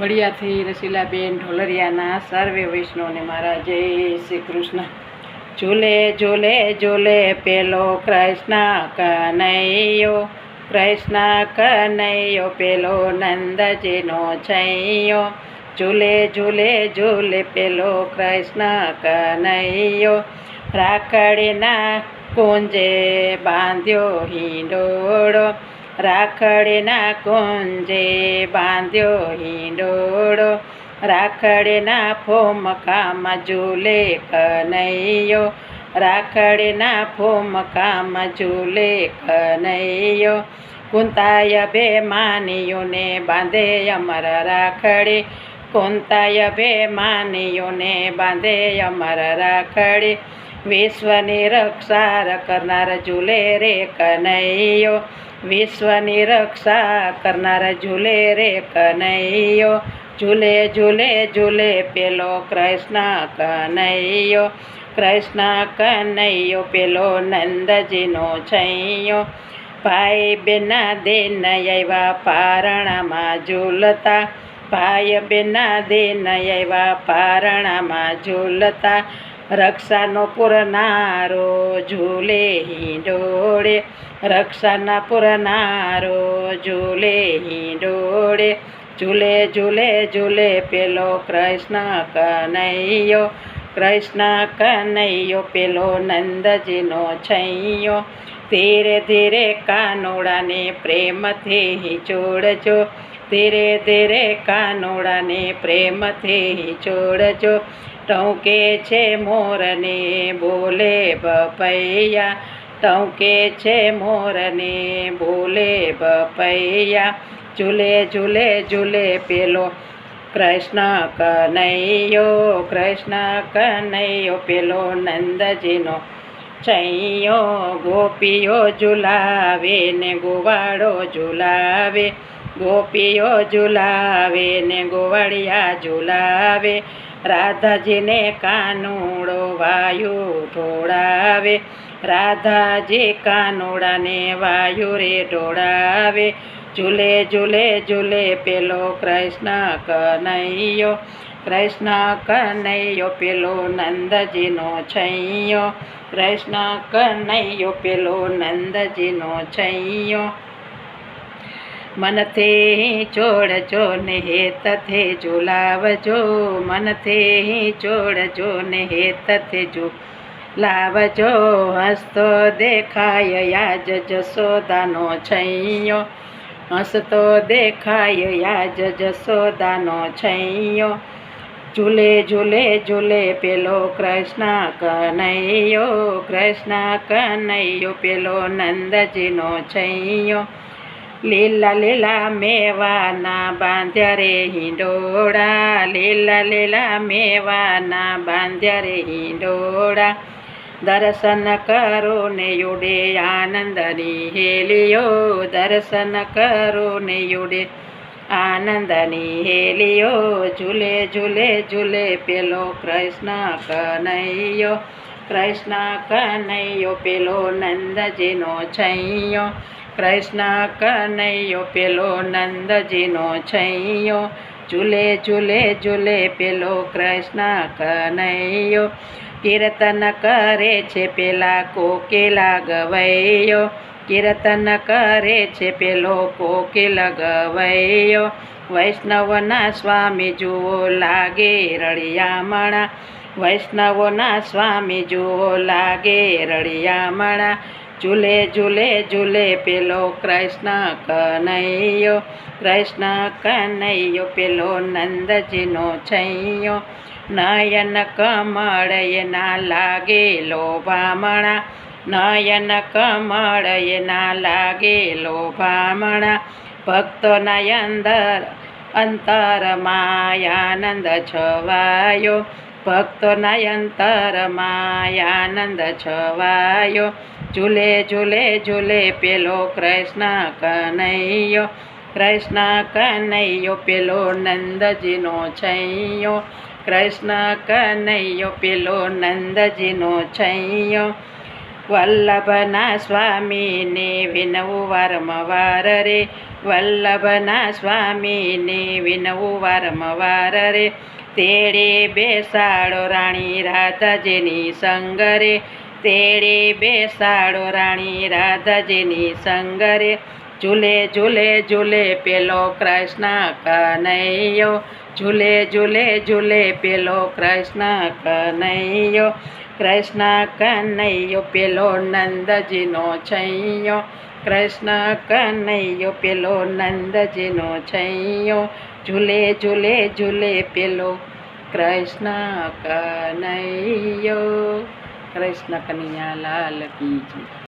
વડિયાથી રસીલાબેન ઢોલરિયાના સર્વે વૈષ્ણવને મારા જય શ્રી કૃષ્ણ. ઝૂલે ઝૂલે ઝૂલે પેલો કૃષ્ણ કનૈયો કૃષ્ણ કનૈયો પેલો નંદજીનો છૈયો. ઝૂલે ઝૂલે ઝૂલે પેલો કૃષ્ણ કનૈયો, રાખડીના કુંજે બાંધ્યો હિંડોળો. રાખડીના કુંજે બાંધ્યો હિંડોળો. રાખડેના ફોમકામાં ઝૂલે કનૈયો. રાખડેના ફોમકામાં ઝૂલે કનૈયો. કુંતાય બે માનીઓને બાંધે અમર રાખડે. કુંતાય બે માનીઓને બાંધે અમર રાખડી. વિશ્વની રક્ષા કરનાર ઝૂલે રે કનૈયો. વિશ્વની રક્ષા કરનાર ઝૂલે રે કનૈયો. ઝૂલે ઝૂલે ઝૂલે પેલો કૃષ્ણ કનૈયો. કૃષ્ણ કનૈયો પેલો નંદજીનો છૈયો. ભાઈ બેના દેન આવ્યા પારણામાં ઝૂલતા. ભાઈ બેના દેન આવ્યા પારણામાં ઝૂલતા. રક્ષાનો પુરનારો ઝૂલે હિંડોળે. રક્ષાના પુરનારો ઝૂલે હિંડોળે. ઝૂલે ઝૂલે ઝૂલે પેલો કૃષ્ણ કનૈયો. કૃષ્ણ કનૈયો પેલો નંદજીનો છૈયો. ધીરે ધીરે કાનોડાને પ્રેમથી જોડજો. ધીરે ધીરે કાનોડાને પ્રેમથી જોડજો. ટૌકે છે મોરને બોલે બપૈયા. ટૌકે છે મોરને બોલે બપૈયા. ઝૂલે ઝૂલે ઝૂલે પેલો કૃષ્ણ કનૈયો કૃષ્ણ કનૈયો પેલો નંદજીનો છૈયો ગોપીઓ ઝુલાવે ને ગોવાળો ઝુલાવે. ગોપીઓ ઝુલાવે ને ગોવાળિયા ઝુલાવે, રાધાજીને કાનુડો વાયુ ઢોળાવે, રાધાજી કાનુડાને વાયુ રે ઢોળાવે, ઝૂલે ઝૂલે ઝૂલે પેલો કૃષ્ણ કનૈયો કૃષ્ણ કનૈયો પેલો નંદજીનો છૈયો, કૃષ્ણ કનૈયો પેલો નંદજીનો છૈયો મનથી ચોડજો ને હેતથે ઝુલાવજો. મનથી ચોડજો ને હેતથે જો લાવજો. હસતો દેખાય યાજ જસોદાનો છૈયો. હસતો દેખાય યાજ જસોદાનો છૈયો. ઝૂલે ઝૂલે ઝૂલે પેલો કૃષ્ણ કનૈયો. કૃષ્ણ કનૈયો પેલો નંદજીનો છૈયો. લીલા લીલા મેવાના બાંધ્યા રે હિંડોળા. લીલા લીલા મેવાના બાંધ્યા રે હિંડોળા. દર્શન કરો ને યુડે આનંદની હેલિયો દર્શન કરો ને યુડે આનંદની હેલિયો ઝૂલે ઝૂલે ઝૂલે પેલો કૃષ્ણ કનૈયો. કૃષ્ણ કનૈયો પેલો નંદજીનો છૈયો. કૃષ્ણ કનૈયો પેલો નંદજીનો છૈયો. ઝૂલે ઝૂલે ઝૂલે પેલો કૃષ્ણ કનૈયો. કીર્તન કરે છે પેલા કોકેલા ગવૈયો. કીર્તન કરે છે પેલો કોકિલ ગવૈયો. વૈષ્ણવના સ્વામી જુઓ લાગે રળિયામણા. વૈષ્ણવોના સ્વામી જુઓ લાગે રળિયામણા. ઝૂલે ઝૂલે ઝૂલે પેલો કૃષ્ણ કનૈયો કૃષ્ણ કનૈયો પેલો નંદજીનો છૈયો. નયન કમળ એના લાગે લોભામણા નયન કમળ એના લાગે લોભામણા ભક્તોના અંદર અંતરમાં આનંદ છવાયો. ભક્તોના અંતરમાં આનંદ છવાયો. ઝૂલે ઝૂલે ઝૂલે પેલો કૃષ્ણ કનૈયો કૃષ્ણ કનૈયો પેલો નંદજીનો છૈયો, કૃષ્ણ કનૈયો પેલો નંદજીનો છૈયો. વલ્લભના સ્વામીને વિનવું વારંવાર રે, વલ્લભના સ્વામીને વિનવું વારંવાર રે. તેડે બેસાડો રાણી રાધાજીની સંગરે તેડે બેસાડો રાણી રાધાજીની સંગરે. ઝૂલે ઝૂલે ઝૂલે પેલો કૃષ્ણ કનૈયો ઝૂલે ઝૂલે ઝૂલે પેલો કૃષ્ણ કનૈયો કૃષ્ણ કનૈયો પેલો નંદજીનો છૈયો. કૃષ્ણ કનૈયો પેલો નંદજીનો છૈયો. ઝૂલે ઝૂલે ઝૂલે પેલો કૃષ્ણ કનૈયો કૃષ્ણ કનૈયા લાલ કી જય